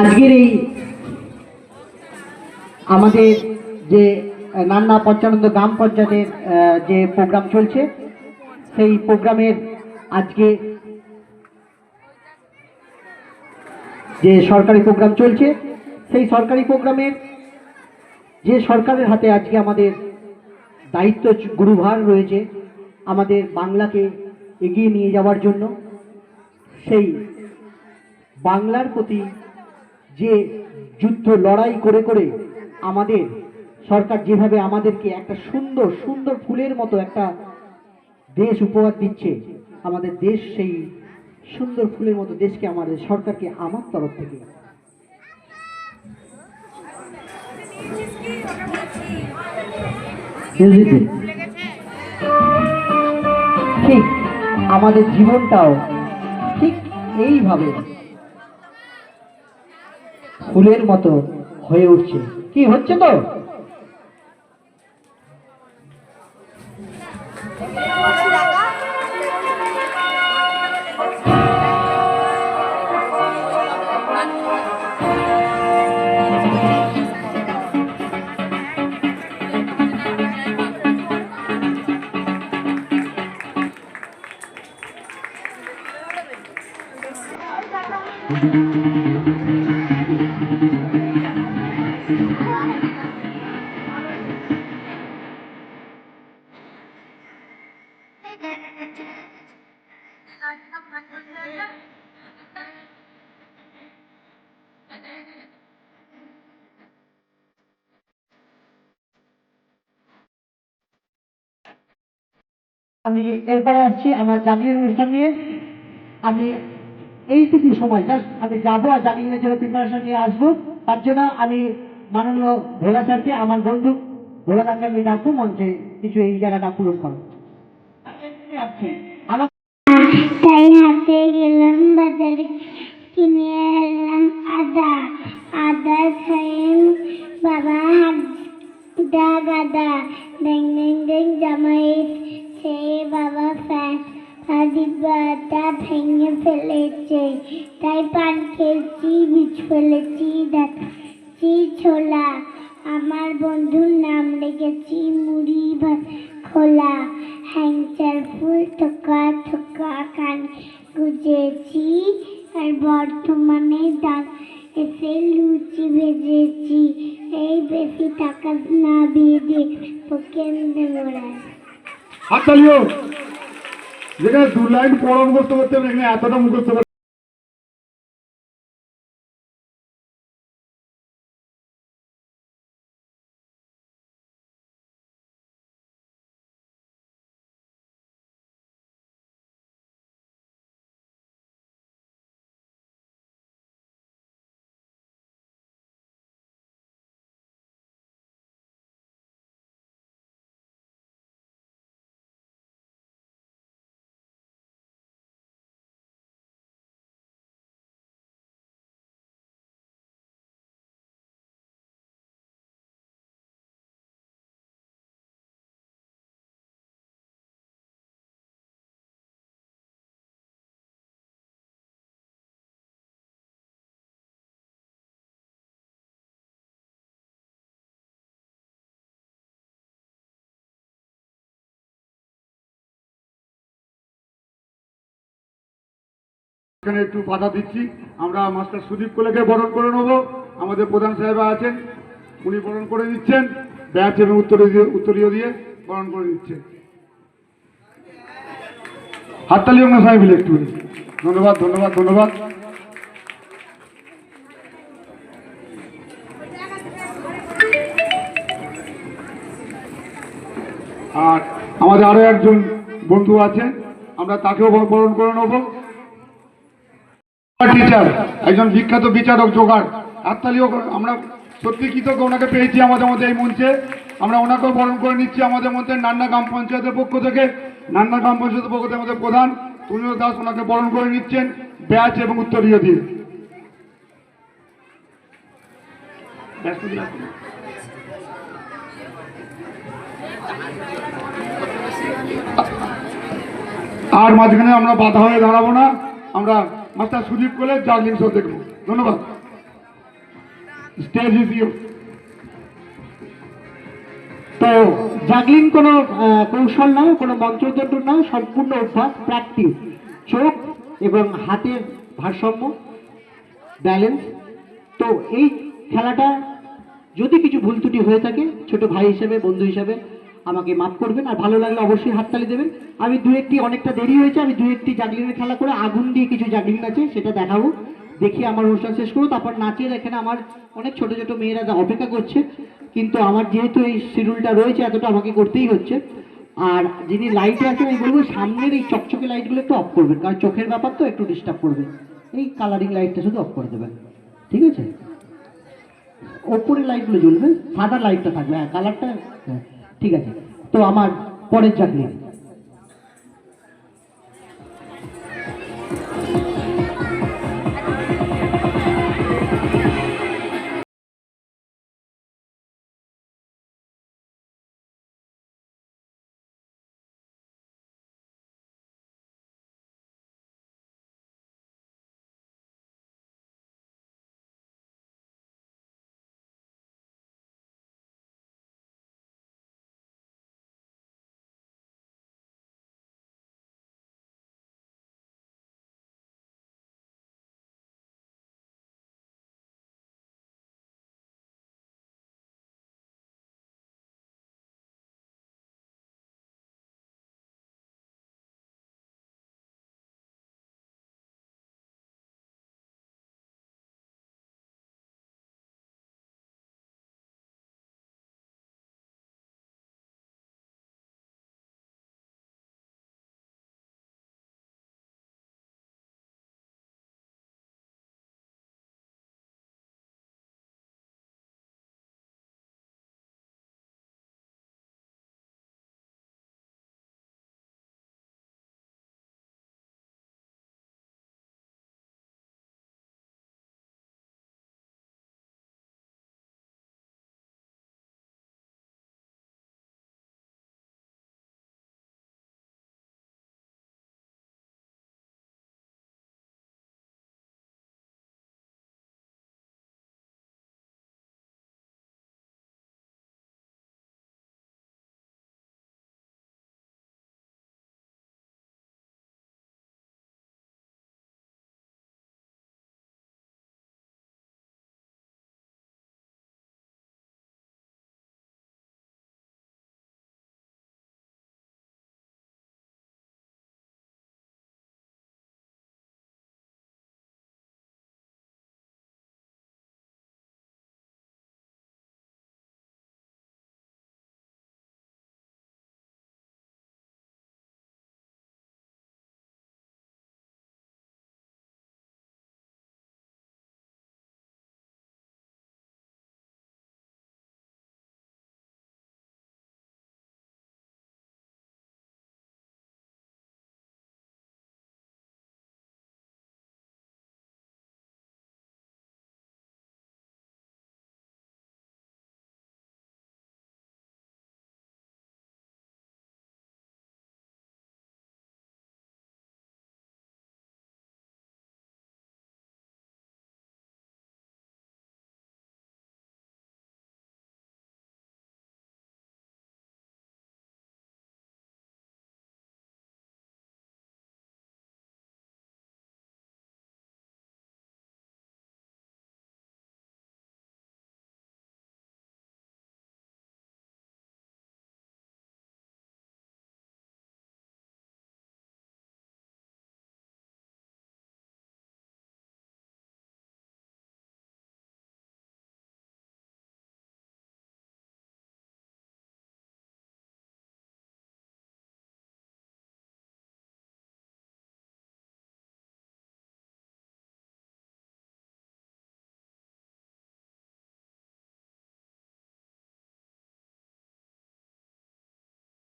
আজকের এই আমাদের যে নান্না পঞ্চানন্দ গ্রাম পঞ্চায়েতের যে প্রোগ্রাম চলছে, সেই প্রোগ্রামের আজকে যে সরকারি প্রোগ্রাম চলছে, সেই সরকারি প্রোগ্রামের যে সরকারের হাতে আজকে আমাদের দায়িত্ব গুরুভার রয়েছে আমাদের বাংলাকে এগিয়ে নিয়ে যাওয়ার জন্য, সেই বাংলার প্রতি যে যুদ্ধ লড়াই করে করে আমাদের সরকার যেভাবে আমাদেরকে একটা সুন্দর সুন্দর ফুলের মতো একটা দেশ উপহার দিচ্ছে আমাদের দেশ সেই সুন্দর ফুলের মতো দেশকে আমাদের সরকারকে আমার তরফ থেকে। ঠিক আমাদের জীবনটাও ঠিক এইভাবে ফুলের মতো হয়ে উঠছে। কি হচ্ছে তো? আমি এরপরে আসছি আমার জামিনের অনুষ্ঠান নিয়ে আমি এইটুকু সময় জাস্ট আমি যাব আর জামিনের জন্য প্রিপারেশন নিয়ে আসব। তার জন্য আমি মাননীয় ভোলা স্যারকে, আমার বন্ধু ভোলা স্যারকে আমি ডাকবো, মঞ্চে কিছু এই জায়গাটা পূরণ করো তাই হাতে গেলাম বাজারে, কিনে এলাম আদা। আদা বাবা হাদা গাদা। ডেং ডেং ডেং জামাই সে ফ্যান ভেঙে ফেলেছে। তাই পান খেয়েছি বীজ ফেলেছি দেখাচ্ছি ছোলা। আমার বন্ধুর নাম রেখেছি মুড়ি খোলা। হ্যাংচার ফুল থোকা থোকা কান গুজেছি আর বর্তমানে দাঁত এসে লুচি ভেজেছি এই বেশি টাকা না বেঁধে কেন্দ্রে মোড়ায় যেখানে দু লাইন পড়ন করতে করতে এখানে এতটা মুখস্থ এখানে একটু বাধা দিচ্ছি। আমরা মাস্টার সুদীপ কোলেকে বরণ করে নেব। আমাদের প্রধান সাহেব আছেন, উনি বরণ করে দিচ্ছেন ব্যাচ এবং উত্তরীয় উত্তরীয় দিয়ে বরণ করে দিচ্ছেন হাততালি সবাই মিলে একটু। ধন্যবাদ ধন্যবাদ ধন্যবাদ। আর আমাদের আরও একজন বন্ধু আছে আমরা তাকেও বরণ করে নেব। টিচার একজন বিখ্যাত বিচারক জোগাড়। করে- আমরা সত্যি কৃতজ্ঞ, ওনাকে পেয়েছি আমাদের মধ্যে এই মঞ্চে। আমরা ওনাকেও বরণ করে নিচ্ছি আমাদের মধ্যে নান্না গ্রাম পঞ্চায়েতের পক্ষ থেকে। নান্না গ্রাম পঞ্চায়েতের পক্ষ থেকে আমাদের প্রধান তুলিও দাস ওনাকে বরণ করে নিচ্ছেন ব্যাচ এবং উত্তরীয় দিয়ে। আর মাঝখানে আমরা বাধা হয়ে দাঁড়াবো না। আমরা মাস্টার সুদীপ কোলে জার্লিং শো দেখব। ধন্যবাদ। স্টেজ ইজ ইউ তো জাগলিং কোনো কৌশল নয় কোনো মন্ত্রতন্ত্র নয় সম্পূর্ণ অভ্যাস প্র্যাকটিস চোখ এবং হাতের ভারসাম্য ব্যালেন্স তো এই খেলাটা যদি কিছু ভুল ত্রুটি হয়ে থাকে, ছোট ভাই হিসেবে, বন্ধু হিসেবে আমাকে মাফ করবেন, আর ভালো লাগলে অবশ্যই হাততালি দেবেন। আমি দু একটি, অনেকটা দেরি হয়েছে, আমি দু একটি জাগলিংয়ের খেলা করে আগুন দিয়ে কিছু জাগলিং আছে, সেটা দেখাবো। দেখি আমার অনুষ্ঠান শেষ করব, তারপর নাচের এখানে আমার অনেক ছোট ছোট মেয়েরা অপেক্ষা করছে। কিন্তু আমার যেহেতু এই শিডিউলটা রয়েছে, এতটা আমাকে করতেই হচ্ছে। আর যিনি লাইটে আছেন, আমি বলব সামনের এই চকচকে লাইটগুলো একটু অফ করবেন, কারণ চোখের ব্যাপার তো একটু ডিস্টার্ব করবে। এই কালারিং লাইটটা শুধু অফ করে দেবেন। ঠিক আছে? ওপরে লাইটগুলো জ্বলবে সাদা লাইটটা থাকবে হ্যাঁ কালারটা হ্যাঁ। ঠিক আছে? তো আমার পরের চাকরি।